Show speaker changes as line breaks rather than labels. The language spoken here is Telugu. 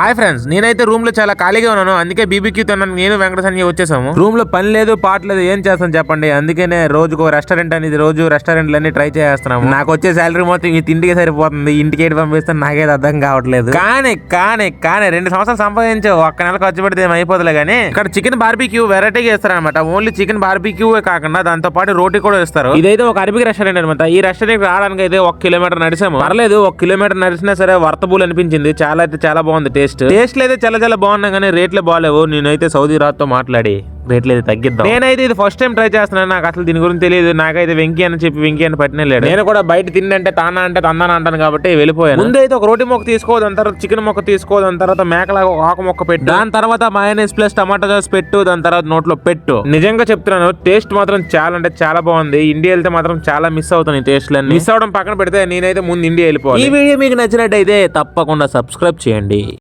హాయ్ ఫ్రెండ్స్ నేనైతే రూమ్లో చాలా ఖాళీగా ఉన్నాను. అందుకే బీబీక్యూ తిన్నాను. నేను వెంకట సంజయ్ వచ్చేసాము. రూమ్లో పని లేదు పాట లేదు ఏం చేస్తాను చెప్పండి? అందుకనే రోజుకు రెస్టారెంట్ అనేది రోజు రెస్టారెంట్లు అన్ని ట్రై చేస్తున్నాము. నాకు వచ్చే శాలరీ మొత్తం ఈ తిండికి సరిపోతుంది. ఇంటికి ఏడు పంపిస్తాను నాకేది అర్థం కావట్లేదు. కానీ కానీ కానీ రెండు సంవత్సరాలు సంపాదించావు ఒక్క నెల ఖర్చు పెడితే ఏం అయిపోతులే కానీ ఇక్కడ చికెన్ బార్బిక్యూ వెరైటీగా ఇస్తారనమాట ఓన్లీ చికెన్ బార్బిక్యూ కాకుండా దాంతో పాటు రోటీ కూడా ఇస్తారు. ఇదైతే ఒక అరబిక్ రెస్టారెంట్ అనమాట ఈ రెస్టారెంట్ రావడానికి అయితే ఒక కిలోమీటర్ నడిచాము. పర్లేదు ఒక కిలోమీటర్ నడిచినా సరే వర్తబుల్ అనిపించింది. చాలా అయితే చాలా బాగుంది. Taste taste? అయితే చాలా చాలా బాగున్నాయి కానీ రేట్లు బాగాలేవు నేనైతే సౌదీ రాత్తో మాట్లాడి రేట్లు అయితే తగ్గిద్దాం. నేనైతే ఇది ఫస్ట్ టైం ట్రై చేస్తున్నాను. నాకు అసలు దీని గురించి తెలియదు. నాకైతే వెంకీ అని చెప్పి వెంకీ అని పట్టిన లేడు. నేను కూడా బయట తిండంటే తానా అంటే తందాన అంటాను కాబట్టి వెళ్ళిపోయాను. ముందైతే ఒక రోటి మొక్క తీసుకోదు దాని తర్వాత చికెన్ మొక్క తీసుకోదు దాని తర్వాత మేకలాగా ఒక ఆకు మొక్క పెట్టు. దాని తర్వాత మయోనైస్ ప్లస్ టమాటా సాస్ పెట్టు దాని తర్వాత నోట్లో పెట్టు. నిజంగా చెప్తున్నాను టేస్ట్ మాత్రం చాలా అంటే చాలా బాగుంది. ఇండియా వెళ్తే మాత్రం చాలా మిస్ అవుతాను ఈ టేస్ట్ మిస్ అవడం పక్కన పెడితే నేనైతే ముందు ఇండియా వెళ్ళిపోవాలి. ఈ వీడియో మీకు నచ్చినట్టయితే తప్పకుండా సబ్స్క్రైబ్ చేయండి.